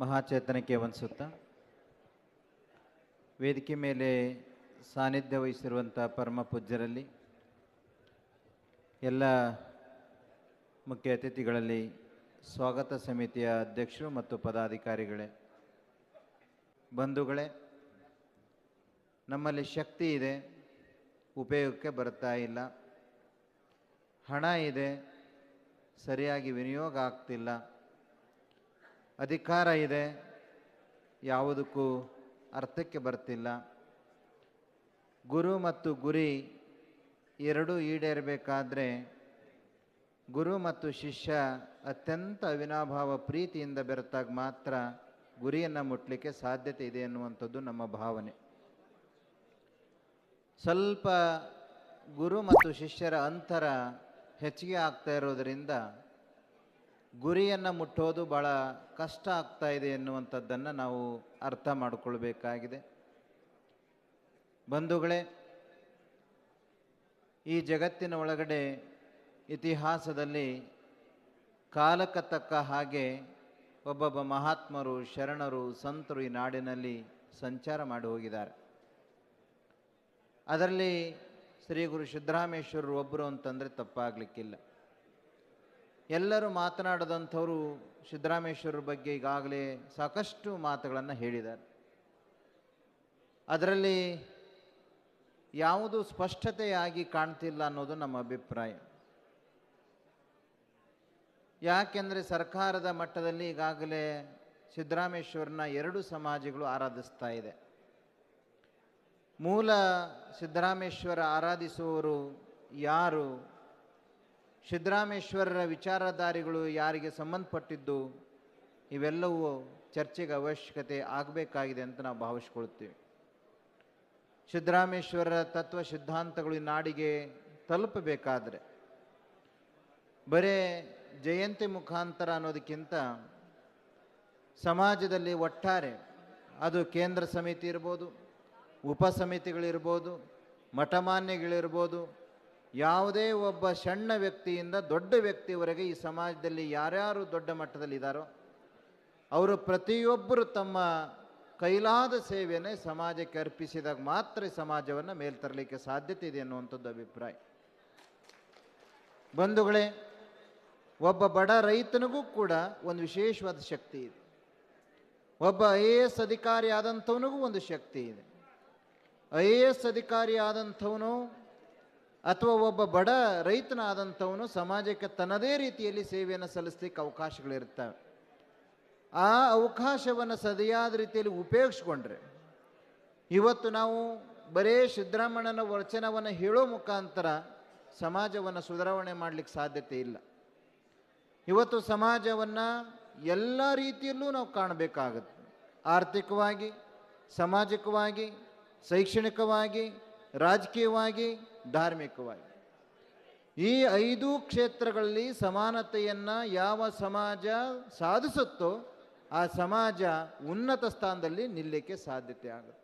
ಮಹಾಚೇತನಕ್ಕೆ ವಂದಿಸುತ್ತಾ ವೇದಿಕೆ ಮೇಲೆ ಸಾನ್ನಿಧ್ಯ ವಹಿಸಿರುವಂಥ ಪರಮ ಪೂಜ್ಯರಲ್ಲಿ, ಎಲ್ಲ ಮುಖ್ಯ ಅತಿಥಿಗಳಲ್ಲಿ ಸ್ವಾಗತ ಸಮಿತಿಯ ಅಧ್ಯಕ್ಷರು ಮತ್ತು ಪದಾಧಿಕಾರಿಗಳೇ, ಬಂಧುಗಳೇ, ನಮ್ಮಲ್ಲಿ ಶಕ್ತಿ ಇದೆ, ಉಪಯೋಗಕ್ಕೆ ಬರ್ತಾ ಇಲ್ಲ, ಹಣ ಇದೆ, ಸರಿಯಾಗಿ ವಿನಿಯೋಗ ಆಗ್ತಿಲ್ಲ ಅಧಿಕಾರ ಇದೆ. ಯಾವುದಕ್ಕೂ ಅರ್ಥಕ್ಕೆ ಬರ್ತಿಲ್ಲ. ಗುರು ಮತ್ತು ಗುರಿ ಎರಡೂ ಈಡೇರಬೇಕಾದ್ರೆ ಗುರು ಮತ್ತು ಶಿಷ್ಯ ಅತ್ಯಂತ ಅವಿನಾಭಾವ ಪ್ರೀತಿಯಿಂದ ಬೆರೆತಾಗ ಮಾತ್ರ ಗುರಿಯನ್ನು ಮುಟ್ಲಿಕ್ಕೆ ಸಾಧ್ಯತೆ ಇದೆ ಅನ್ನುವಂಥದ್ದು ನಮ್ಮ ಭಾವನೆ. ಸ್ವಲ್ಪ ಗುರು ಮತ್ತು ಶಿಷ್ಯರ ಅಂತರ ಹೆಚ್ಚಿಗೆ ಆಗ್ತಾ ಇರೋದರಿಂದ ಗುರಿಯನ್ನು ಮುಟ್ಟೋದು ಭಾಳ ಕಷ್ಟ ಆಗ್ತಾ ಇದೆ ಎನ್ನುವಂಥದ್ದನ್ನು ನಾವು ಅರ್ಥ ಮಾಡಿಕೊಳ್ಬೇಕಾಗಿದೆ. ಬಂಧುಗಳೇ, ಈ ಜಗತ್ತಿನ ಒಳಗಡೆ ಇತಿಹಾಸದಲ್ಲಿ ಕಾಲಕ್ಕೆ ತಕ್ಕ ಹಾಗೆ ಒಬ್ಬೊಬ್ಬ ಮಹಾತ್ಮರು, ಶರಣರು, ಸಂತರು ಈ ನಾಡಿನಲ್ಲಿ ಸಂಚಾರ ಮಾಡಿ ಹೋಗಿದ್ದಾರೆ. ಅದರಲ್ಲಿ ಶ್ರೀ ಗುರು ಸಿದ್ದರಾಮೇಶ್ವರರು ಒಬ್ಬರು ಅಂತಂದರೆ ತಪ್ಪಾಗಲಿಕ್ಕಿಲ್ಲ. ಎಲ್ಲರೂ ಮಾತನಾಡದಂಥವರು ಸಿದ್ದರಾಮೇಶ್ವರರ ಬಗ್ಗೆ ಈಗಾಗಲೇ ಸಾಕಷ್ಟು ಮಾತುಗಳನ್ನು ಹೇಳಿದ್ದಾರೆ. ಅದರಲ್ಲಿ ಯಾವುದು ಸ್ಪಷ್ಟತೆಯಾಗಿ ಕಾಣ್ತಿಲ್ಲ ಅನ್ನೋದು ನಮ್ಮ ಅಭಿಪ್ರಾಯ. ಯಾಕೆಂದರೆ ಸರ್ಕಾರದ ಮಟ್ಟದಲ್ಲಿ ಈಗಾಗಲೇ ಸಿದ್ದರಾಮೇಶ್ವರನ ಎರಡು ಸಮಾಜಗಳು ಆರಾಧಿಸ್ತಾ ಇದೆ. ಮೂಲ ಸಿದ್ದರಾಮೇಶ್ವರ ಆರಾಧಿಸುವವರು ಯಾರು? ಸಿದ್ದರಾಮೇಶ್ವರರ ವಿಚಾರಧಾರಿಗಳು ಯಾರಿಗೆ ಸಂಬಂಧಪಟ್ಟಿದ್ದು, ಇವೆಲ್ಲವೂ ಚರ್ಚೆಗೆ ಅವಶ್ಯಕತೆ ಆಗಬೇಕಾಗಿದೆ ಅಂತ ನಾವು ಭಾವಿಸ್ಕೊಳ್ತೀವಿ. ಸಿದ್ದರಾಮೇಶ್ವರರ ತತ್ವ ಸಿದ್ಧಾಂತಗಳು ನಾಡಿಗೆ ತಲುಪಬೇಕಾದರೆ, ಬರೇ ಜಯಂತಿ ಮುಖಾಂತರ ಅನ್ನೋದಕ್ಕಿಂತ ಸಮಾಜದಲ್ಲಿ ಒಟ್ಟಾರೆ ಅದು ಕೇಂದ್ರ ಸಮಿತಿ ಇರ್ಬೋದು, ಉಪ ಸಮಿತಿಗಳಿರ್ಬೋದು, ಮಠಮಾನ್ಯಗಳಿರ್ಬೋದು ಯಾವುದೇ ಒಬ್ಬ ಸಣ್ಣ ವ್ಯಕ್ತಿಯಿಂದ ದೊಡ್ಡ ವ್ಯಕ್ತಿಯವರೆಗೆ ಈ ಸಮಾಜದಲ್ಲಿ ಯಾರ್ಯಾರು ದೊಡ್ಡ ಮಟ್ಟದಲ್ಲಿ ಇದ್ದಾರೋ, ಅವರು ಪ್ರತಿಯೊಬ್ಬರು ತಮ್ಮ ಕೈಲಾದ ಸೇವೆಯನ್ನೇ ಸಮಾಜಕ್ಕೆ ಅರ್ಪಿಸಿದಾಗ ಮಾತ್ರ ಸಮಾಜವನ್ನು ಮೇಲ್ತರಲಿಕ್ಕೆ ಸಾಧ್ಯತೆ ಇದೆ ಅನ್ನುವಂಥದ್ದು ಅಭಿಪ್ರಾಯ. ಬಂಧುಗಳೇ, ಒಬ್ಬ ಬಡ ರೈತನಿಗೂ ಕೂಡ ಒಂದು ವಿಶೇಷವಾದ ಶಕ್ತಿ ಇದೆ. ಒಬ್ಬ ಐ ಎ ಎಸ್ ಅಧಿಕಾರಿ ಆದಂಥವನಿಗೂ ಒಂದು ಶಕ್ತಿ ಇದೆ. ಐ ಎ ಎಸ್ ಅಧಿಕಾರಿ ಆದಂಥವನು ಅಥವಾ ಒಬ್ಬ ಬಡ ರೈತನಾದಂಥವನು ಸಮಾಜಕ್ಕೆ ತನ್ನದೇ ರೀತಿಯಲ್ಲಿ ಸೇವೆಯನ್ನು ಸಲ್ಲಿಸ್ಲಿಕ್ಕೆ ಅವಕಾಶಗಳಿರ್ತವೆ ಆ ಅವಕಾಶವನ್ನು ಸರಿಯಾದ ರೀತಿಯಲ್ಲಿ ಉಪಯೋಗಿಸ್ಕೊಂಡ್ರೆ, ಇವತ್ತು ನಾವು ಬರೇ ಸಿದ್ದರಾಮಣ್ಣನ ವಚನವನ್ನು ಹೇಳೋ ಮುಖಾಂತರ ಸಮಾಜವನ್ನು ಸುಧಾರಣೆ ಮಾಡಲಿಕ್ಕೆ ಸಾಧ್ಯತೆ ಇಲ್ಲ. ಇವತ್ತು ಸಮಾಜವನ್ನು ಎಲ್ಲ ರೀತಿಯಲ್ಲೂ ನಾವು ಕಾಣಬೇಕಾಗುತ್ತೆ. ಆರ್ಥಿಕವಾಗಿ, ಸಾಮಾಜಿಕವಾಗಿ, ಶೈಕ್ಷಣಿಕವಾಗಿ, ರಾಜಕೀಯವಾಗಿ ಧಾರ್ಮಿಕವಾಗಿ. ಈ ಐದು ಕ್ಷೇತ್ರಗಳಲ್ಲಿ ಸಮಾನತೆಯನ್ನು ಯಾವ ಸಮಾಜ ಸಾಧಿಸುತ್ತೋ ಆ ಸಮಾಜ ಉನ್ನತ ಸ್ಥಾನದಲ್ಲಿ ನಿಲ್ಲಕ್ಕೆ ಸಾಧ್ಯತೆ ಆಗುತ್ತೆ.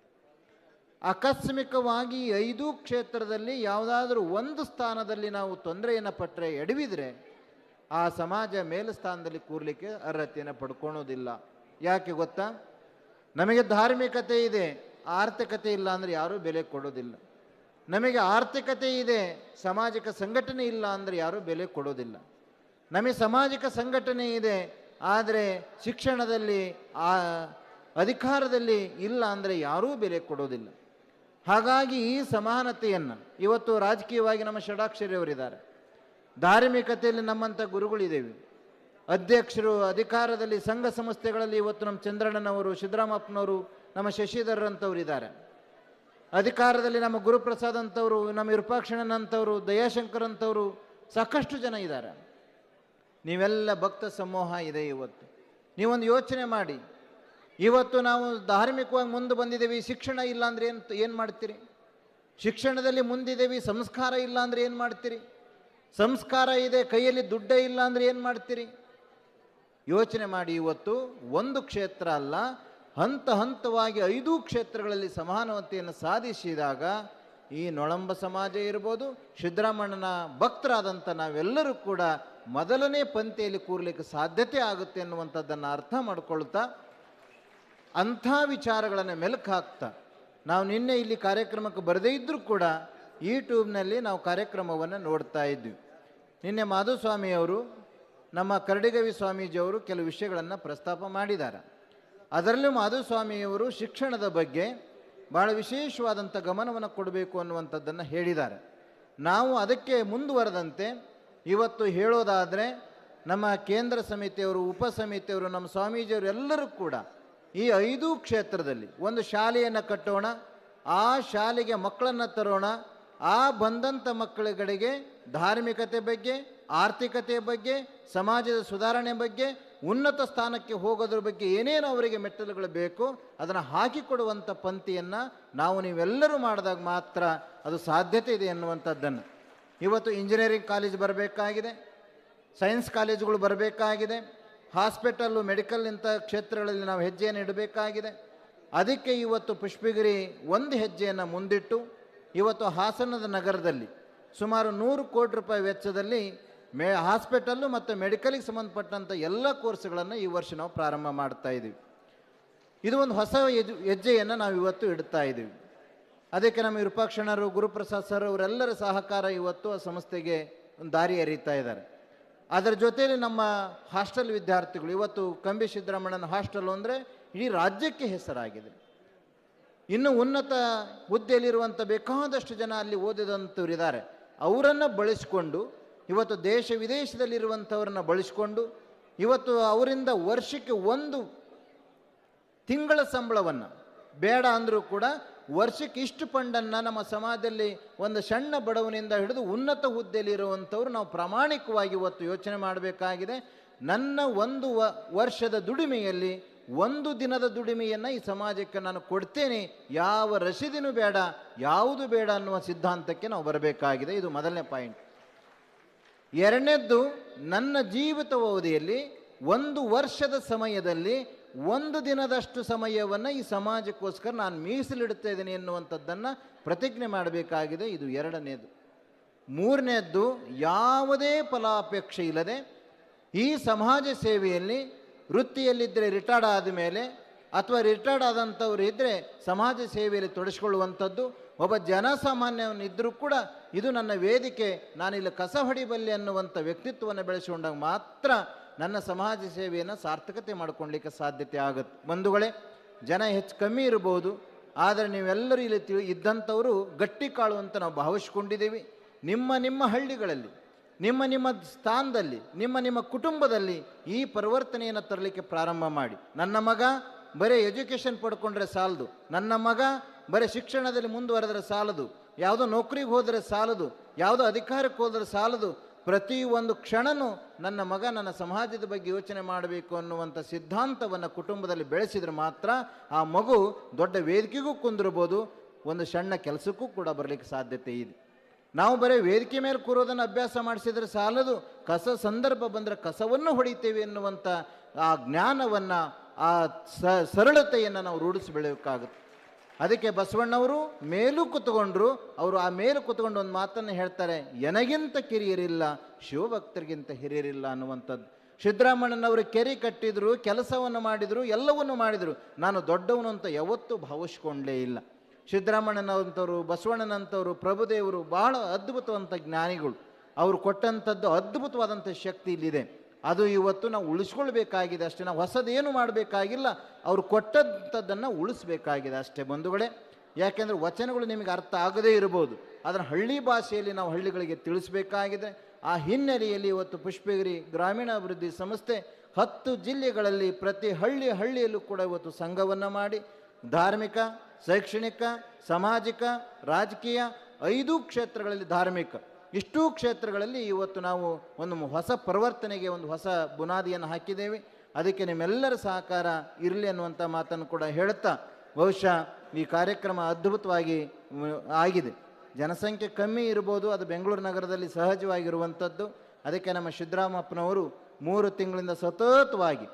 ಆಕಸ್ಮಿಕವಾಗಿ ಐದು ಕ್ಷೇತ್ರದಲ್ಲಿ ಯಾವುದಾದ್ರೂ ಒಂದು ಸ್ಥಾನದಲ್ಲಿ ನಾವು ತೊಂದರೆಯನ್ನು ಪಟ್ಟರೆ ಎಡವಿದರೆ ಆ ಸಮಾಜ ಮೇಲು ಸ್ಥಾನದಲ್ಲಿ ಕೂರ್ಲಿಕ್ಕೆ ಅರ್ಹತೆಯನ್ನು ಪಡ್ಕೊಳೋದಿಲ್ಲ. ಯಾಕೆ ಗೊತ್ತಾ? ನಮಗೆ ಧಾರ್ಮಿಕತೆ ಇದೆ, ಆರ್ಥಿಕತೆ ಇಲ್ಲ ಅಂದರೆ ಯಾರೂ ಬೆಲೆ ಕೊಡೋದಿಲ್ಲ. ನಮಗೆ ಆರ್ಥಿಕತೆ ಇದೆ, ಸಾಮಾಜಿಕ ಸಂಘಟನೆ ಇಲ್ಲ ಅಂದರೆ ಯಾರೂ ಬೆಲೆ ಕೊಡೋದಿಲ್ಲ. ನಮಗೆ ಸಾಮಾಜಿಕ ಸಂಘಟನೆ ಇದೆ, ಆದರೆ ಶಿಕ್ಷಣದಲ್ಲಿ, ಆ ಅಧಿಕಾರದಲ್ಲಿ ಇಲ್ಲ ಅಂದರೆ ಯಾರೂ ಬೆಲೆ ಕೊಡೋದಿಲ್ಲ. ಹಾಗಾಗಿ ಈ ಸಮಾನತೆಯನ್ನು, ಇವತ್ತು ರಾಜಕೀಯವಾಗಿ ನಮ್ಮ ಷಡಾಕ್ಷರಿಯವರಿದ್ದಾರೆ. ಧಾರ್ಮಿಕತೆಯಲ್ಲಿ ನಮ್ಮಂಥ ಗುರುಗಳಿದ್ದೇವೆ. ಅಧ್ಯಕ್ಷರು ಅಧಿಕಾರದಲ್ಲಿ, ಸಂಘ ಸಂಸ್ಥೆಗಳಲ್ಲಿ ಇವತ್ತು ನಮ್ಮ ಚಂದ್ರಣ್ಣನವರು, ಸಿದ್ದರಾಮಪ್ಪನವರು, ನಮ್ಮ ಶಶಿಧರ್ರಂಥವ್ರು ಇದ್ದಾರೆ ಅಧಿಕಾರದಲ್ಲಿ ನಮ್ಮ ಗುರುಪ್ರಸಾದ್ ಅಂತವರು ನಮ್ಮ ವಿರೂಪಾಕ್ಷಣ್ಣನಂಥವರು ದಯಾಶಂಕರ್ ಅಂತವರು ಸಾಕಷ್ಟು ಜನ ಇದ್ದಾರೆ. ನೀವೆಲ್ಲ ಭಕ್ತ ಸಮೂಹ ಇದೆ ಇವತ್ತು. ನೀವೊಂದು ಯೋಚನೆ ಮಾಡಿ. ಇವತ್ತು ನಾವು ಧಾರ್ಮಿಕವಾಗಿ ಮುಂದೆ ಬಂದಿದ್ದೀವಿ ಶಿಕ್ಷಣ ಇಲ್ಲ ಏನು ಏನು ಮಾಡ್ತೀರಿ? ಶಿಕ್ಷಣದಲ್ಲಿ ಮುಂದಿದ್ದೀವಿ, ಸಂಸ್ಕಾರ ಇಲ್ಲ ಏನು ಮಾಡ್ತೀರಿ? ಸಂಸ್ಕಾರ ಇದೆ, ಕೈಯಲ್ಲಿ ದುಡ್ಡೇ ಇಲ್ಲ ಅಂದರೆ ಏನು ಮಾಡ್ತೀರಿ? ಯೋಚನೆ ಮಾಡಿ ಇವತ್ತು ಒಂದು ಕ್ಷೇತ್ರ ಅಲ್ಲ ಹಂತ ಹಂತವಾಗಿ ಐದು ಕ್ಷೇತ್ರಗಳಲ್ಲಿ ಸಮಾನತೆಯನ್ನು ಸಾಧಿಸಿದಾಗ ಈ ನೊಳಂಬ ಸಮಾಜ ಇರ್ಬೋದು ಸಿದ್ದರಾಮಣ್ಣನ ಭಕ್ತರಾದಂಥ ನಾವೆಲ್ಲರೂ ಕೂಡ ಮೊದಲನೇ ಪಂಕ್ತಿಯಲ್ಲಿ ಕೂರ್ಲಿಕ್ಕೆ ಸಾಧ್ಯತೆ ಆಗುತ್ತೆ ಅನ್ನುವಂಥದ್ದನ್ನು ಅರ್ಥ ಮಾಡಿಕೊಳ್ತಾ ಅಂಥ ವಿಚಾರಗಳನ್ನು ಮೆಲುಕು ಹಾಕ್ತಾ, ನಾವು ನಿನ್ನೆ ಇಲ್ಲಿ ಕಾರ್ಯಕ್ರಮಕ್ಕೆ ಬರದೇ ಇದ್ದರೂ ಕೂಡ ಯೂಟ್ಯೂಬ್ನಲ್ಲಿ ನಾವು ಕಾರ್ಯಕ್ರಮವನ್ನು ನೋಡ್ತಾ ಇದ್ವಿ. ನಿನ್ನೆ ಮಾಧುಸ್ವಾಮಿಯವರು, ನಮ್ಮ ಕರಡಿಗವಿ ಸ್ವಾಮೀಜಿಯವರು ಕೆಲವು ವಿಷಯಗಳನ್ನು ಪ್ರಸ್ತಾಪ ಮಾಡಿದ್ದಾರೆ. ಅದರಲ್ಲೂ ಮಾಧುಸ್ವಾಮಿಯವರು ಶಿಕ್ಷಣದ ಬಗ್ಗೆ ಭಾಳ ವಿಶೇಷವಾದಂಥ ಗಮನವನ್ನು ಕೊಡಬೇಕು ಅನ್ನುವಂಥದ್ದನ್ನು ಹೇಳಿದ್ದಾರೆ. ನಾವು ಅದಕ್ಕೆ ಮುಂದುವರೆದಂತೆ ಇವತ್ತು ಹೇಳೋದಾದರೆ ನಮ್ಮ ಕೇಂದ್ರ ಸಮಿತಿಯವರು, ಉಪ ಸಮಿತಿಯವರು, ನಮ್ಮ ಸ್ವಾಮೀಜಿಯವರು ಎಲ್ಲರೂ ಕೂಡ ಈ ಐದು ಕ್ಷೇತ್ರದಲ್ಲಿ ಒಂದು ಶಾಲೆಯನ್ನು ಕಟ್ಟೋಣ, ಆ ಶಾಲೆಗೆ ಮಕ್ಕಳನ್ನು ತರೋಣ, ಆ ಬಂದಂಥ ಮಕ್ಕಳುಗಳಿಗೆ ಧಾರ್ಮಿಕತೆ ಬಗ್ಗೆ, ಆರ್ಥಿಕತೆ ಬಗ್ಗೆ, ಸಮಾಜದ ಸುಧಾರಣೆ ಬಗ್ಗೆ ಉನ್ನತ ಸ್ಥಾನಕ್ಕೆ ಹೋಗೋದ್ರ ಬಗ್ಗೆ ಏನೇನು ಅವರಿಗೆ ಮೆಟ್ಟಲುಗಳು ಬೇಕು ಅದನ್ನು ಹಾಕಿಕೊಡುವಂಥ ಪಂಕ್ತಿಯನ್ನು ನಾವು ನೀವೆಲ್ಲರೂ ಮಾಡಿದಾಗ ಮಾತ್ರ ಅದು ಸಾಧ್ಯತೆ ಇದೆ ಎನ್ನುವಂಥದ್ದನ್ನು. ಇವತ್ತು ಇಂಜಿನಿಯರಿಂಗ್ ಕಾಲೇಜ್ ಬರಬೇಕಾಗಿದೆ ಸೈನ್ಸ್ ಕಾಲೇಜುಗಳು ಬರಬೇಕಾಗಿದೆ ಹಾಸ್ಪಿಟಲ್ಲು ಮೆಡಿಕಲ್ ಇಂಥ ಕ್ಷೇತ್ರಗಳಲ್ಲಿ ನಾವು ಹೆಜ್ಜೆಯನ್ನು ಇಡಬೇಕಾಗಿದೆ. ಅದಕ್ಕೆ ಇವತ್ತು ಪುಷ್ಪಗಿರಿ ಒಂದು ಹೆಜ್ಜೆಯನ್ನು ಮುಂದಿಟ್ಟು, ಇವತ್ತು ಹಾಸನದ ನಗರದಲ್ಲಿ ಸುಮಾರು ನೂರು ಕೋಟಿ ರೂಪಾಯಿ ವೆಚ್ಚದಲ್ಲಿ ಮೆ ಹಾಸ್ಪಿಟಲ್ಲು ಮತ್ತು ಮೆಡಿಕಲಿಗೆ ಸಂಬಂಧಪಟ್ಟಂಥ ಎಲ್ಲ ಕೋರ್ಸ್ಗಳನ್ನು ಈ ವರ್ಷ ನಾವು ಪ್ರಾರಂಭ ಮಾಡ್ತಾ ಇದ್ದೀವಿ ಇದು ಒಂದು ಹೊಸ ಹೆಜ್ ಹೆಜ್ಜೆಯನ್ನು ನಾವು ಇವತ್ತು ಇಡ್ತಾ ಇದ್ದೀವಿ ಅದಕ್ಕೆ ನಮ್ಮ ವಿರೂಪಾಕ್ಷಣರು, ಗುರುಪ್ರಸಾದ್ ಸರ್ ಅವರೆಲ್ಲರ ಸಹಕಾರ ಇವತ್ತು ಆ ಸಂಸ್ಥೆಗೆ ಒಂದು ದಾರಿ ಅರಿತಾ ಇದ್ದಾರೆ. ಅದರ ಜೊತೆಯಲ್ಲಿ ನಮ್ಮ ಹಾಸ್ಟೆಲ್ ವಿದ್ಯಾರ್ಥಿಗಳು, ಇವತ್ತು ಕಂಬಿ ಸಿದ್ದರಾಮಣ್ಣನ ಹಾಸ್ಟೆಲ್ ಅಂದರೆ ಇಡೀ ರಾಜ್ಯಕ್ಕೆ ಹೆಸರಾಗಿದೆ. ಇನ್ನು ಉನ್ನತ ಹುದ್ದೆಯಲ್ಲಿರುವಂಥ ಬೇಕಾದಷ್ಟು ಜನ ಅಲ್ಲಿ ಓದಿದಂಥವ್ರು ಇದ್ದಾರೆ ಅವರನ್ನು ಬಳಸಿಕೊಂಡು ಇವತ್ತು ದೇಶ ವಿದೇಶದಲ್ಲಿರುವಂಥವ್ರನ್ನ ಬಳಸಿಕೊಂಡು ಇವತ್ತು ಅವರಿಂದ ವರ್ಷಕ್ಕೆ ಒಂದು ತಿಂಗಳ ಸಂಬಳವನ್ನು, ಬೇಡ ಅಂದರೂ ಕೂಡ ವರ್ಷಕ್ಕೆ ಇಷ್ಟು ಪಂಡನ್ನು ನಮ್ಮ ಸಮಾಜದಲ್ಲಿ ಒಂದು ಸಣ್ಣ ಬಡವನಿಂದ ಹಿಡಿದು ಉನ್ನತ ಹುದ್ದೆಯಲ್ಲಿರುವಂಥವ್ರು ನಾವು ಪ್ರಾಮಾಣಿಕವಾಗಿ ಇವತ್ತು ಯೋಚನೆ ಮಾಡಬೇಕಾಗಿದೆ. ನನ್ನ ಒಂದು ವರ್ಷದ ದುಡಿಮೆಯಲ್ಲಿ ಒಂದು ದಿನದ ದುಡಿಮೆಯನ್ನು ಈ ಸಮಾಜಕ್ಕೆ ನಾನು ಕೊಡ್ತೇನೆ. ಯಾವ ರಸೀದಿನೂ ಬೇಡ, ಯಾವುದು ಬೇಡ ಅನ್ನುವ ಸಿದ್ಧಾಂತಕ್ಕೆ ನಾವು ಬರಬೇಕಾಗಿದೆ. ಇದು ಮೊದಲನೇ ಪಾಯಿಂಟ್. ಎರಡನೇದ್ದು, ನನ್ನ ಜೀವಿತಾವಧಿಯಲ್ಲಿ ಒಂದು ವರ್ಷದ ಸಮಯದಲ್ಲಿ ಒಂದು ದಿನದಷ್ಟು ಸಮಯವನ್ನು ಈ ಸಮಾಜಕ್ಕೋಸ್ಕರ ನಾನು ಮೀಸಲಿಡ್ತಾ ಇದ್ದೀನಿ ಎನ್ನುವಂಥದ್ದನ್ನು ಪ್ರತಿಜ್ಞೆ ಮಾಡಬೇಕಾಗಿದೆ. ಇದು ಎರಡನೇದು. ಮೂರನೇದ್ದು, ಯಾವುದೇ ಫಲಾಪೇಕ್ಷೆ ಇಲ್ಲದೆ ಈ ಸಮಾಜ ಸೇವೆಯಲ್ಲಿ ವೃತ್ತಿಯಲ್ಲಿದ್ದರೆ ರಿಟೈರ್ಡ್ ಆದ ಮೇಲೆ ಅಥವಾ ರಿಟೈರ್ಡ್ ಆದಂಥವ್ರು ಇದ್ದರೆ ಸಮಾಜ ಸೇವೆಯಲ್ಲಿ ತೊಡಗಿಸ್ಕೊಳ್ಳುವಂಥದ್ದು ಒಬ್ಬ ಜನಸಾಮಾನ್ಯವನ್ನಿದ್ದರೂ ಕೂಡ ಇದು ನನ್ನ ವೇದಿಕೆ, ನಾನಿಲ್ಲಿ ಕಸ ಹೊಡಿಬಲ್ಲಿ ಅನ್ನುವಂಥ ವ್ಯಕ್ತಿತ್ವವನ್ನು ಬೆಳೆಸಿಕೊಂಡಾಗ ಮಾತ್ರ ನನ್ನ ಸಮಾಜ ಸೇವೆಯನ್ನು ಸಾರ್ಥಕತೆ ಮಾಡಿಕೊಳ್ಳಿಕ್ಕೆ ಸಾಧ್ಯತೆ ಆಗುತ್ತೆ. ಬಂಧುಗಳೇ, ಜನ ಹೆಚ್ಚು ಕಮ್ಮಿ ಇರಬಹುದು, ಆದರೆ ನೀವೆಲ್ಲರೂ ಇಲ್ಲಿ ತಿಳಿ, ಇದ್ದಂಥವರು ಗಟ್ಟಿ ಕಾಳು ಅಂತ ನಾವು ಭಾವಿಸ್ಕೊಂಡಿದ್ದೀವಿ. ನಿಮ್ಮ ನಿಮ್ಮ ಹಳ್ಳಿಗಳಲ್ಲಿ, ನಿಮ್ಮ ನಿಮ್ಮ ಸ್ಥಾನದಲ್ಲಿ, ನಿಮ್ಮ ನಿಮ್ಮ ಕುಟುಂಬದಲ್ಲಿ ಈ ಪರಿವರ್ತನೆಯನ್ನು ತರಲಿಕ್ಕೆ ಪ್ರಾರಂಭ ಮಾಡಿ. ನನ್ನ ಮಗ ಬರೀ ಎಜುಕೇಷನ್ ಪಡ್ಕೊಂಡ್ರೆ ಸಾಲದು. ನನ್ನ ಮಗ ಬರೀ ಶಿಕ್ಷಣದಲ್ಲಿ ಮುಂದುವರೆದ್ರೆ ಸಾಲದು, ಯಾವುದೋ ನೌಕರಿಗೆ ಹೋದರೆ ಸಾಲದು, ಯಾವುದೋ ಅಧಿಕಾರಕ್ಕೆ ಹೋದರೆ ಸಾಲದು, ಪ್ರತಿಯೊಂದು ಕ್ಷಣನೂ ನನ್ನ ಮಗ ನನ್ನ ಸಮಾಜದ ಬಗ್ಗೆ ಯೋಚನೆ ಮಾಡಬೇಕು ಅನ್ನುವಂಥ ಸಿದ್ಧಾಂತವನ್ನು ಕುಟುಂಬದಲ್ಲಿ ಬೆಳೆಸಿದರೆ ಮಾತ್ರ ಆ ಮಗು ದೊಡ್ಡ ವೇದಿಕೆಗೂ ಕುಂದಿರ್ಬೋದು ಒಂದು ಸಣ್ಣ ಕೆಲಸಕ್ಕೂ ಕೂಡ ಬರಲಿಕ್ಕೆ ಸಾಧ್ಯತೆ ಇದೆ. ನಾವು ಬರೀ ವೇದಿಕೆ ಮೇಲೆ ಕೂರೋದನ್ನು ಅಭ್ಯಾಸ ಮಾಡಿಸಿದರೆ ಸಾಲದು, ಕಸ ಸಂದರ್ಭ ಬಂದರೆ ಕಸವನ್ನು ಹೊಡಿತೇವೆ ಎನ್ನುವಂಥ ಆ ಜ್ಞಾನವನ್ನು, ಆ ಸರಳತೆಯನ್ನು ನಾವು ರೂಢಿಸಿ ಬೆಳೆಯೋಕ್ಕಾಗುತ್ತೆ. ಅದಕ್ಕೆ ಬಸವಣ್ಣವರು ಮೇಲೂ ಕೂತ್ಕೊಂಡ್ರು. ಅವರು ಆ ಮೇಲೆ ಕೂತ್ಕೊಂಡು ಒಂದು ಮಾತನ್ನು ಹೇಳ್ತಾರೆ, ಎನಗಿಂತ ಕಿರಿಯರಿಲ್ಲ, ಶಿವಭಕ್ತರಿಗಿಂತ ಹಿರಿಯರಿಲ್ಲ ಅನ್ನುವಂಥದ್ದು. ಸಿದ್ದರಾಮಣ್ಣನವರು ಕೆರೆ ಕಟ್ಟಿದ್ರು, ಕೆಲಸವನ್ನು ಮಾಡಿದರು, ಎಲ್ಲವನ್ನು ಮಾಡಿದರು. ನಾನು ದೊಡ್ಡವನು ಅಂತ ಯಾವತ್ತೂ ಭಾವಿಸ್ಕೊಂಡೇ ಇಲ್ಲ. ಸಿದ್ದರಾಮಣ್ಣನಂಥವ್ರು ಬಸವಣ್ಣನಂಥವ್ರು ಪ್ರಭುದೇವರು ಬಹಳ ಅದ್ಭುತವಂತ ಜ್ಞಾನಿಗಳು. ಅವರು ಕೊಟ್ಟಂಥದ್ದು ಅದ್ಭುತವಾದಂಥ ಶಕ್ತಿ ಇಲ್ಲಿದೆ. ಅದು ಇವತ್ತು ನಾವು ಉಳಿಸ್ಕೊಳ್ಬೇಕಾಗಿದೆ ಅಷ್ಟೇ. ನಾವು ಹೊಸದೇನು ಮಾಡಬೇಕಾಗಿಲ್ಲ. ಅವರು ಕೊಟ್ಟಂಥದ್ದನ್ನು ಉಳಿಸ್ಬೇಕಾಗಿದೆ ಅಷ್ಟೇ ಬಂಧುಗಳೇ. ಯಾಕೆಂದರೆ ವಚನಗಳು ನಿಮಗೆ ಅರ್ಥ ಆಗದೇ ಇರಬಹುದು ಅದನ್ನು ಹಳ್ಳಿ ಭಾಷೆಯಲ್ಲಿ ನಾವು ಹಳ್ಳಿಗಳಿಗೆ ತಿಳಿಸಬೇಕಾಗಿದೆ. ಆ ಹಿನ್ನೆಲೆಯಲ್ಲಿ ಇವತ್ತು ಪುಷ್ಪಗಿರಿ ಗ್ರಾಮೀಣಾಭಿವೃದ್ಧಿ ಸಂಸ್ಥೆ ಹತ್ತು ಜಿಲ್ಲೆಗಳಲ್ಲಿ ಪ್ರತಿ ಹಳ್ಳಿ ಹಳ್ಳಿಯಲ್ಲೂ ಕೂಡ ಇವತ್ತು ಸಂಘವನ್ನು ಮಾಡಿ, ಧಾರ್ಮಿಕ, ಶೈಕ್ಷಣಿಕ, ಸಾಮಾಜಿಕ, ರಾಜಕೀಯ ಐದು ಕ್ಷೇತ್ರಗಳಲ್ಲಿ ಧಾರ್ಮಿಕ. ಇಷ್ಟೂ ಕ್ಷೇತ್ರಗಳಲ್ಲಿ ಇವತ್ತು ನಾವು ಒಂದು ಹೊಸ ಪರಿವರ್ತನೆಗೆ ಒಂದು ಹೊಸ ಬುನಾದಿಯನ್ನು ಹಾಕಿದ್ದೇವೆ. ಅದಕ್ಕೆ ನಿಮ್ಮೆಲ್ಲರ ಸಹಕಾರ ಇರಲಿ ಅನ್ನುವಂಥ ಮಾತನ್ನು ಕೂಡ ಹೇಳ್ತಾ ಬಹುಶಃ ಈ ಕಾರ್ಯಕ್ರಮ ಅದ್ಭುತವಾಗಿ ಆಗಿದೆ. ಜನಸಂಖ್ಯೆ ಕಮ್ಮಿ ಇರ್ಬೋದು, ಅದು ಬೆಂಗಳೂರು ನಗರದಲ್ಲಿ ಸಹಜವಾಗಿರುವಂಥದ್ದು ಅದಕ್ಕೆ ನಮ್ಮ ಸಿದ್ದರಾಮಪ್ಪನವರು ಮೂರು ತಿಂಗಳಿಂದ ಸತತವಾಗಿ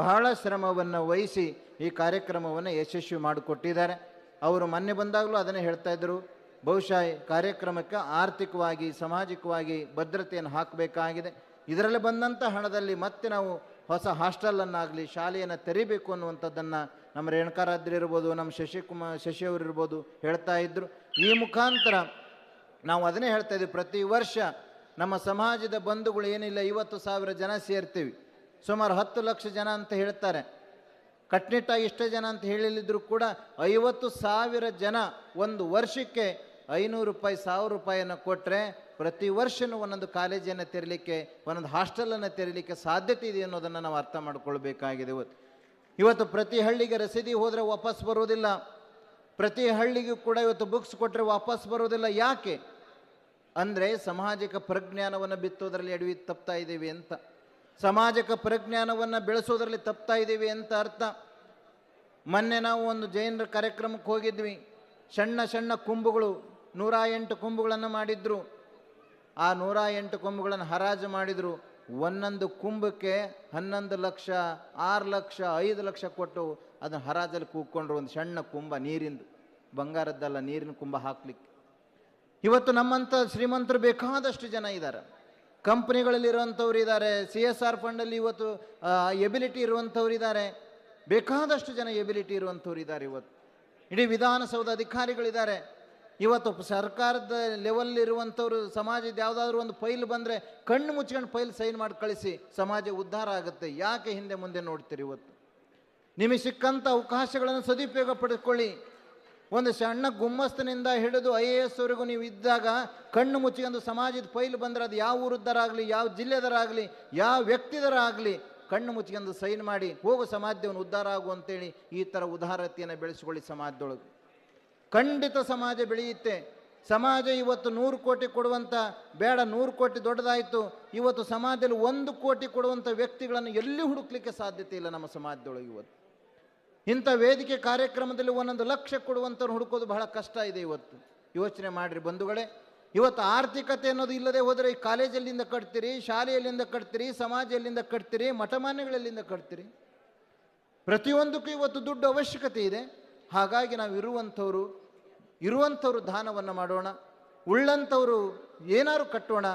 ಬಹಳ ಶ್ರಮವನ್ನು ವಹಿಸಿ ಈ ಕಾರ್ಯಕ್ರಮವನ್ನು ಯಶಸ್ವಿ ಮಾಡಿಕೊಟ್ಟಿದ್ದಾರೆ. ಅವರು ಮೊನ್ನೆ ಬಂದಾಗಲೂ ಅದನ್ನೇ ಹೇಳ್ತಾ ಇದ್ದರು ಬಹುಶಃ ಕಾರ್ಯಕ್ರಮಕ್ಕೆ ಆರ್ಥಿಕವಾಗಿ, ಸಾಮಾಜಿಕವಾಗಿ ಭದ್ರತೆಯನ್ನು ಹಾಕಬೇಕಾಗಿದೆ. ಇದರಲ್ಲಿ ಬಂದಂಥ ಹಣದಲ್ಲಿ ಮತ್ತೆ ನಾವು ಹೊಸ ಹಾಸ್ಟೆಲನ್ನಾಗಲಿ ಶಾಲೆಯನ್ನು ತೆರಿಬೇಕು ಅನ್ನುವಂಥದ್ದನ್ನು ನಮ್ಮ ರೇಣುಕಾರಾದ್ರಿ ಇರ್ಬೋದು, ನಮ್ಮ ಶಶಿಕುಮಾರ್, ಶಶಿಯವರು ಇರ್ಬೋದು ಹೇಳ್ತಾ ಇದ್ದರು ಈ ಮುಖಾಂತರ ನಾವು ಅದನ್ನೇ ಹೇಳ್ತಾ ಇದ್ದೀವಿ ಪ್ರತಿ ವರ್ಷ ನಮ್ಮ ಸಮಾಜದ ಬಂಧುಗಳು ಏನಿಲ್ಲ, ಐವತ್ತು ಸಾವಿರ ಜನ ಸೇರ್ತೀವಿ. ಸುಮಾರು ಹತ್ತು ಲಕ್ಷ ಜನ ಅಂತ ಹೇಳ್ತಾರೆ. ಕಟ್ನಿಟ್ಟಾಗಿ ಇಷ್ಟೇ ಜನ ಅಂತ ಹೇಳಿದ್ರು ಕೂಡ ಐವತ್ತು ಸಾವಿರ ಜನ ಒಂದು ವರ್ಷಕ್ಕೆ ಐನೂರು ರೂಪಾಯಿ, ಸಾವಿರ ರೂಪಾಯಿಯನ್ನು ಕೊಟ್ಟರೆ ಪ್ರತಿ ವರ್ಷನೂ ಒಂದೊಂದು ಕಾಲೇಜನ್ನು ತೆರಲಿಕ್ಕೆ, ಒಂದೊಂದು ಹಾಸ್ಟೆಲನ್ನು ತೆರಲಿಕ್ಕೆ ಸಾಧ್ಯತೆ ಇದೆ ಅನ್ನೋದನ್ನು ನಾವು ಅರ್ಥ ಮಾಡ್ಕೊಳ್ಬೇಕಾಗಿದೆ ಇವತ್ತು. ಇವತ್ತು ಪ್ರತಿ ಹಳ್ಳಿಗೆ ರಸೀದಿ ಹೋದರೆ ವಾಪಸ್ ಬರೋದಿಲ್ಲ ಪ್ರತಿ ಹಳ್ಳಿಗೂ ಕೂಡ ಇವತ್ತು ಬುಕ್ಸ್ ಕೊಟ್ಟರೆ ವಾಪಸ್ ಬರೋದಿಲ್ಲ ಯಾಕೆ? ಅಂದರೆ ಸಾಮಾಜಿಕ ಪ್ರಜ್ಞಾನವನ್ನು ಬಿತ್ತೋದರಲ್ಲಿ ಎಡವಿ ತಪ್ತಾ ಇದ್ದೀವಿ ಅಂತ. ಸಮಾಜಕ ಪ್ರಜ್ಞಾನವನ್ನು ಬೆಳೆಸೋದ್ರಲ್ಲಿ ತಪ್ತಾ ಇದ್ದೀವಿ ಅಂತ ಅರ್ಥ. ಮೊನ್ನೆ ನಾವು ಒಂದು ಜೈನರ ಕಾರ್ಯಕ್ರಮಕ್ಕೆ ಹೋಗಿದ್ವಿ. ಸಣ್ಣ ಸಣ್ಣ ಕುಂಭಗಳು ನೂರ ಎಂಟು ಕುಂಭಗಳನ್ನು ಮಾಡಿದ್ರು. ಆ ನೂರ ಎಂಟು ಕೊಂಬುಗಳನ್ನು ಹರಾಜು ಮಾಡಿದರು. ಒಂದೊಂದು ಕುಂಭಕ್ಕೆ ಹನ್ನೊಂದು ಲಕ್ಷ, ಆರು ಲಕ್ಷ, ಐದು ಲಕ್ಷ ಕೊಟ್ಟು ಅದನ್ನು ಹರಾಜಲ್ಲಿ ಕೂತ್ಕೊಂಡ್ರು ಒಂದು ಸಣ್ಣ ಕುಂಭ ನೀರಿಂದು. ಬಂಗಾರದ್ದಲ್ಲ ನೀರಿನ ಕುಂಭ ಹಾಕ್ಲಿಕ್ಕೆ. ಇವತ್ತು ನಮ್ಮಂಥ ಶ್ರೀಮಂತರು ಬೇಕಾದಷ್ಟು ಜನ ಇದ್ದಾರೆ. ಕಂಪ್ನಿಗಳಲ್ಲಿ ಇರುವಂಥವ್ರು ಇದ್ದಾರೆ. ಸಿ ಎಸ್ ಆರ್ ಫಂಡಲ್ಲಿ ಇವತ್ತು ಎಬಿಲಿಟಿ ಇರುವಂಥವ್ರು ಇದ್ದಾರೆ. ಬೇಕಾದಷ್ಟು ಜನ ಎಬಿಲಿಟಿ ಇರುವಂಥವ್ರು ಇದ್ದಾರೆ ಇವತ್ತು. ಇಡೀ ವಿಧಾನಸೌಧ ಅಧಿಕಾರಿಗಳಿದ್ದಾರೆ. ಇವತ್ತು ಸರ್ಕಾರದ ಲೆವೆಲ್ ಇರುವಂಥವ್ರು, ಸಮಾಜದ ಯಾವುದಾದ್ರೂ ಒಂದು ಫೈಲ್ ಬಂದರೆ ಕಣ್ಣು ಮುಚ್ಕೊಂಡು ಫೈಲ್ ಸೈನ್ ಮಾಡಿ ಕಳಿಸಿ, ಸಮಾಜ ಉದ್ಧಾರ ಆಗುತ್ತೆ. ಯಾಕೆ ಹಿಂದೆ ಮುಂದೆ ನೋಡ್ತೀರಿ ಇವತ್ತು? ನಿಮಗೆ ಸಿಕ್ಕಂಥ ಅವಕಾಶಗಳನ್ನು ಸದುಪಯೋಗ ಪಡೆದುಕೊಳ್ಳಿ ಒಂದು ಸಣ್ಣ ಗುಮ್ಮಸ್ತನಿಂದ ಹಿಡಿದು ಐ ಎ ಎಸ್ವರೆಗೂ ನೀವು ಇದ್ದಾಗ ಕಣ್ಣು ಮುಚ್ಚಿಕೊಂಡು ಸಮಾಜದ ಫೈಲ್ ಬಂದರೆ ಅದು ಯಾವ ಊರದ್ದರಾಗಲಿ, ಯಾವ ಜಿಲ್ಲೆದರಾಗಲಿ, ಯಾವ ವ್ಯಕ್ತಿದರಾಗಲಿ ಕಣ್ಣು ಮುಚ್ಚಿಕೊಂಡು ಸೈನ್ ಮಾಡಿ ಹೋಗು ಸಮಾಜವನ್ನು ಉದ್ಧಾರ ಆಗು ಅಂತೇಳಿ ಈ ಥರ ಉದಾರತೆಯನ್ನು ಬೆಳೆಸಿಕೊಳ್ಳಿ ಸಮಾಜದೊಳಗೆ. ಖಂಡಿತ ಸಮಾಜ ಬೆಳೆಯುತ್ತೆ. ಸಮಾಜ ಇವತ್ತು ನೂರು ಕೋಟಿ ಕೊಡುವಂಥ ಬೇಡ ನೂರು ಕೋಟಿ ದೊಡ್ಡದಾಯಿತು. ಇವತ್ತು ಸಮಾಜದಲ್ಲಿ ಒಂದು ಕೋಟಿ ಕೊಡುವಂಥ ವ್ಯಕ್ತಿಗಳನ್ನು ಎಲ್ಲಿ ಹುಡುಕ್ಲಿಕ್ಕೆ ಸಾಧ್ಯತೆ ಇಲ್ಲ ನಮ್ಮ ಸಮಾಜದೊಳಗೆ ಇವತ್ತು. ಇಂಥ ವೇದಿಕೆ ಕಾರ್ಯಕ್ರಮದಲ್ಲಿ ಒಂದೊಂದು ಲಕ್ಷ ಕೊಡುವಂಥವ್ರು ಹುಡುಕೋದು ಬಹಳ ಕಷ್ಟ ಇದೆ ಇವತ್ತು. ಯೋಚನೆ ಮಾಡಿರಿ ಬಂಧುಗಳೇ. ಇವತ್ತು ಆರ್ಥಿಕತೆ ಅನ್ನೋದು ಇಲ್ಲದೆ ಹೋದರೆ ಈ ಕಾಲೇಜಲ್ಲಿಂದ ಕಟ್ತೀರಿ, ಶಾಲೆಯಲ್ಲಿಂದ ಕಟ್ತೀರಿ ಸಮಾಜ ಎಲ್ಲಿಂದ ಕಟ್ತೀರಿ, ಮಠಮಾನ್ಯಗಳಲ್ಲಿಂದ ಕಟ್ತೀರಿ. ಪ್ರತಿಯೊಂದಕ್ಕೂ ಇವತ್ತು ದುಡ್ಡು ಅವಶ್ಯಕತೆ ಇದೆ. ಹಾಗಾಗಿ ನಾವು ಇರುವಂಥವರು ಇರುವಂಥವರು ದಾನವನ್ನು ಮಾಡೋಣ, ಉಳ್ಳಂಥವರು ಏನಾದ್ರು ಕಟ್ಟೋಣ,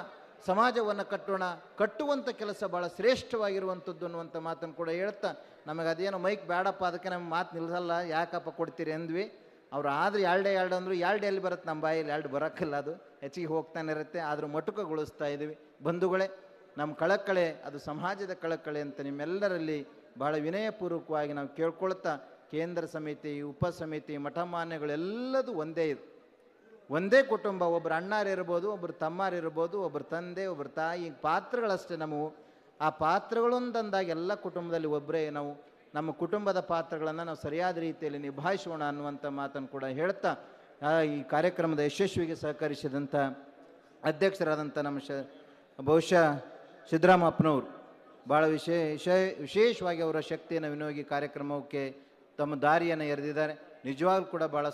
ಸಮಾಜವನ್ನು ಕಟ್ಟೋಣ, ಕಟ್ಟುವಂಥ ಕೆಲಸ ಭಾಳ ಶ್ರೇಷ್ಠವಾಗಿರುವಂಥದ್ದು ಅನ್ನುವಂಥ ಮಾತನ್ನು ಕೂಡ ಹೇಳ್ತಾ, ನಮಗೆ ಅದೇನೋ ಮೈಕ್ ಬೇಡಪ್ಪ ಅದಕ್ಕೆ ನಮ್ಮ ಮಾತು ನಿಲ್ಲಿಸಲ್ಲ ಯಾಕಪ್ಪ ಕೊಡ್ತೀರಿ ಅಂದ್ವಿ. ಅವ್ರು ಆದ್ರೆ ಎರಡೇ ಎರಡು ಅಂದರು, ಎರಡು ಎಲ್ಲಿ ಬರುತ್ತೆ ನಮ್ಮ ಬಾಯಲ್ಲಿ, ಎರಡು ಬರೋಕ್ಕಿಲ್ಲ ಅದು. ಹೆಚ್ಚಿಗೆ ಹೋಗ್ತಾನೆ ಇರುತ್ತೆ, ಆದರೂ ಮಟುಕಗೊಳಿಸ್ತಾ ಇದ್ದೀವಿ. ಬಂಧುಗಳೇ, ನಮ್ಮ ಕಳಕಳೆ, ಅದು ಸಮಾಜದ ಕಳಕಳೆ ಅಂತ ನಿಮ್ಮೆಲ್ಲರಲ್ಲಿ ಭಾಳ ವಿನಯಪೂರ್ವಕವಾಗಿ ನಾವು ಕೇಳ್ಕೊಳ್ತಾ ಕೇಂದ್ರ ಸಮಿತಿ, ಉಪ ಸಮಿತಿ, ಮಠಮಾನ್ಯಗಳೆಲ್ಲದೂ ಒಂದೇ ಇದು. ಒಂದೇ ಕುಟುಂಬ ಒಬ್ಬರು ಅಣ್ಣಾರಿರ್ಬೋದು ಒಬ್ಬರು ತಮ್ಮಾರಿರ್ಬೋದು ಒಬ್ಬರು ತಂದೆ ಒಬ್ಬರು ತಾಯಿ, ಪಾತ್ರಗಳಷ್ಟೇ ನಾವು ಆ ಪಾತ್ರಗಳೊಂದಂದಾಗ ಎಲ್ಲ ಕುಟುಂಬದಲ್ಲಿ ಒಬ್ಬರೇ ನಾವು. ನಮ್ಮ ಕುಟುಂಬದ ಪಾತ್ರಗಳನ್ನು ನಾವು ಸರಿಯಾದ ರೀತಿಯಲ್ಲಿ ನಿಭಾಯಿಸೋಣ ಅನ್ನುವಂಥ ಮಾತನ್ನು ಕೂಡ ಹೇಳ್ತಾ ಈ ಕಾರ್ಯಕ್ರಮದ ಯಶಸ್ವಿಗೆ ಸಹಕರಿಸಿದಂಥ ಅಧ್ಯಕ್ಷರಾದಂಥ ನಮ್ಮ ಶ, ಬಹುಶಃ ಸಿದ್ದರಾಮಪ್ಪನವರು ಭಾಳ ವಿಶೇಷ, ವಿಶೇಷವಾಗಿ ಅವರ ಶಕ್ತಿಯನ್ನು ವಿನಿಯೋಗಿ ಕಾರ್ಯಕ್ರಮಕ್ಕೆ ತಮ್ಮ ದಾರಿಯನ್ನು ಎರೆದಿದ್ದಾರೆ. ನಿಜವಾಗ್ಲೂ ಕೂಡ ಬಹಳ